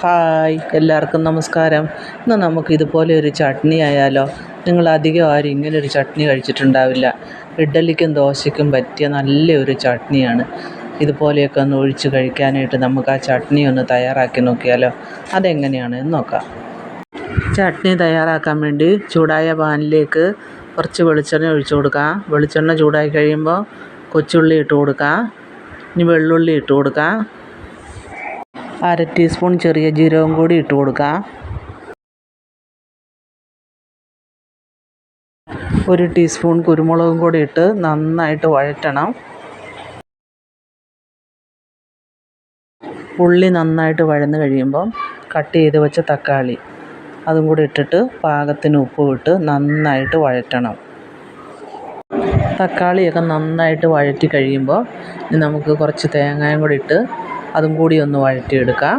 Hi എല്ലാവർക്കും നമസ്കാരം. ഇന്ന് നമുക്ക് ഇതുപോലെ ഒരു ചട്നി ആയാലോ? നിങ്ങൾ അധികം ആരും ഇങ്ങനെ ഒരു ചട്നി കഴിച്ചിട്ടുണ്ടാവില്ല. ഇഡ്ഡലിക്കും ദോശയ്ക്കും പറ്റിയ നല്ലൊരു ചട്നിയാണ്. ഇതുപോലെയൊക്കെ ഒന്ന് ഒഴിച്ച് കഴിക്കാനായിട്ട് നമുക്ക് ആ ചട്നി ഒന്ന് തയ്യാറാക്കി നോക്കിയാലോ? അതെങ്ങനെയാണ്? നോക്കാം. ചട്നി തയ്യാറാക്കാൻ വേണ്ടി ചൂടായ പാനിലേക്ക് കുറച്ച് വെളിച്ചെണ്ണ ഒഴിച്ചു കൊടുക്കാം. വെളിച്ചെണ്ണ ചൂടായി കഴിയുമ്പോൾ കൊച്ചുള്ളി ഇട്ട് കൊടുക്കാം. ഇനി വെള്ളുള്ളി ഇട്ട് കൊടുക്കാം. അര ടീസ്പൂൺ ചെറിയ ജീരകം കൂടി ഇട്ട് കൊടുക്കുക ഒരു ടീസ്പൂൺ കുരുമുളകും കൂടി ഇട്ട് നന്നായിട്ട് വഴറ്റണം. ഉള്ളി നന്നായിട്ട് വഴന്ന് കഴിയുമ്പം കട്ട് ചെയ്ത് വെച്ച തക്കാളി അതും കൂടി ഇട്ടിട്ട് പാകത്തിന് ഉപ്പ് ഇട്ട് നന്നായിട്ട് വഴറ്റണം. തക്കാളിയൊക്കെ നന്നായിട്ട് വഴറ്റി കഴിയുമ്പോൾ നമുക്ക് കുറച്ച് തേങ്ങയും കൂടി ഇട്ട് അതും കൂടി ഒന്ന് വഴറ്റിയെടുക്കാം.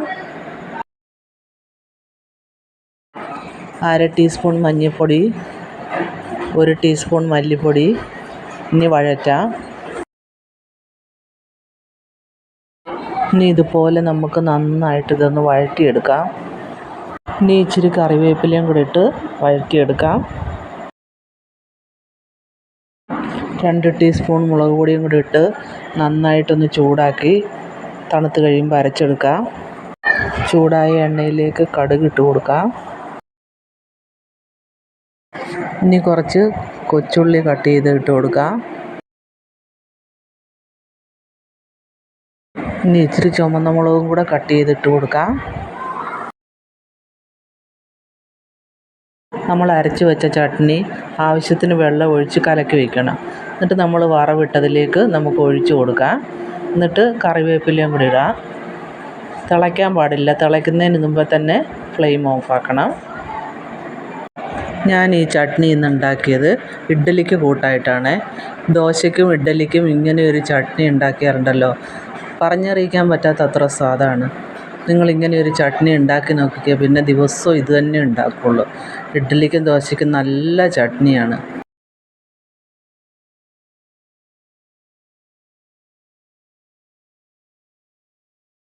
അര ടീസ്പൂൺ മഞ്ഞൾപ്പൊടി ഒരു ടീസ്പൂൺ മല്ലിപ്പൊടി ഇനി വഴറ്റാം. ഇനി ഇതുപോലെ നമുക്ക് നന്നായിട്ട് ഇതൊന്ന് വഴറ്റിയെടുക്കാം. ഇനി ഇച്ചിരി കറിവേപ്പിലയും കൂടി ഇട്ട് വഴറ്റിയെടുക്കാം. രണ്ട് ടീസ്പൂൺ മുളക് പൊടിയും കൂടി ഇട്ട് നന്നായിട്ടൊന്ന് ചൂടാക്കി തണുത്ത് കഴിയുമ്പോൾ അരച്ചെടുക്കുക ചൂടായ എണ്ണയിലേക്ക് കടുക് ഇട്ട് കൊടുക്കുക ഇനി കുറച്ച് കൊച്ചുള്ളി കട്ട് ചെയ്ത് ഇട്ട് കൊടുക്കുക ഇനി ഇച്ചിരി ചുമന്ന മുളകും കൂടെ കട്ട് ചെയ്തിട്ട് കൊടുക്കാം. നമ്മൾ അരച്ച് വെച്ച ചട്നി ആവശ്യത്തിന് വെള്ളം ഒഴിച്ച് കലക്കി വെക്കണം. എന്നിട്ട് നമ്മൾ വറവിട്ടതിലേക്ക് നമുക്ക് ഒഴിച്ച് കൊടുക്കാം. എന്നിട്ട് കറിവേപ്പിലയും കൂടി ഇടാം. തിളയ്ക്കാൻ പാടില്ല. തിളയ്ക്കുന്നതിന് മുമ്പേ തന്നെ ഫ്ലെയിം ഓഫാക്കണം ഞാൻ ഈ ചട്നി ഇന്ന് ഉണ്ടാക്കിയത് ഇഡ്ഡലിക്ക് കൂട്ടായിട്ടാണ്. ദോശയ്ക്കും ഇഡ്ഡലിക്കും ഇങ്ങനെ ഒരു ചട്നി ഉണ്ടാക്കിയാറുണ്ടല്ലോ. പറഞ്ഞറിയിക്കാൻ പറ്റാത്ത അത്ര സ്വാദാണ്. നിങ്ങളിങ്ങനെ ഒരു ചട്നി ഉണ്ടാക്കി നോക്കിക്കുക പിന്നെ ദിവസവും ഇത് തന്നെ ഉണ്ടാക്കുള്ളൂ. ഇഡ്ഡലിക്കും ദോശയ്ക്കും നല്ല ചട്നിയാണ്.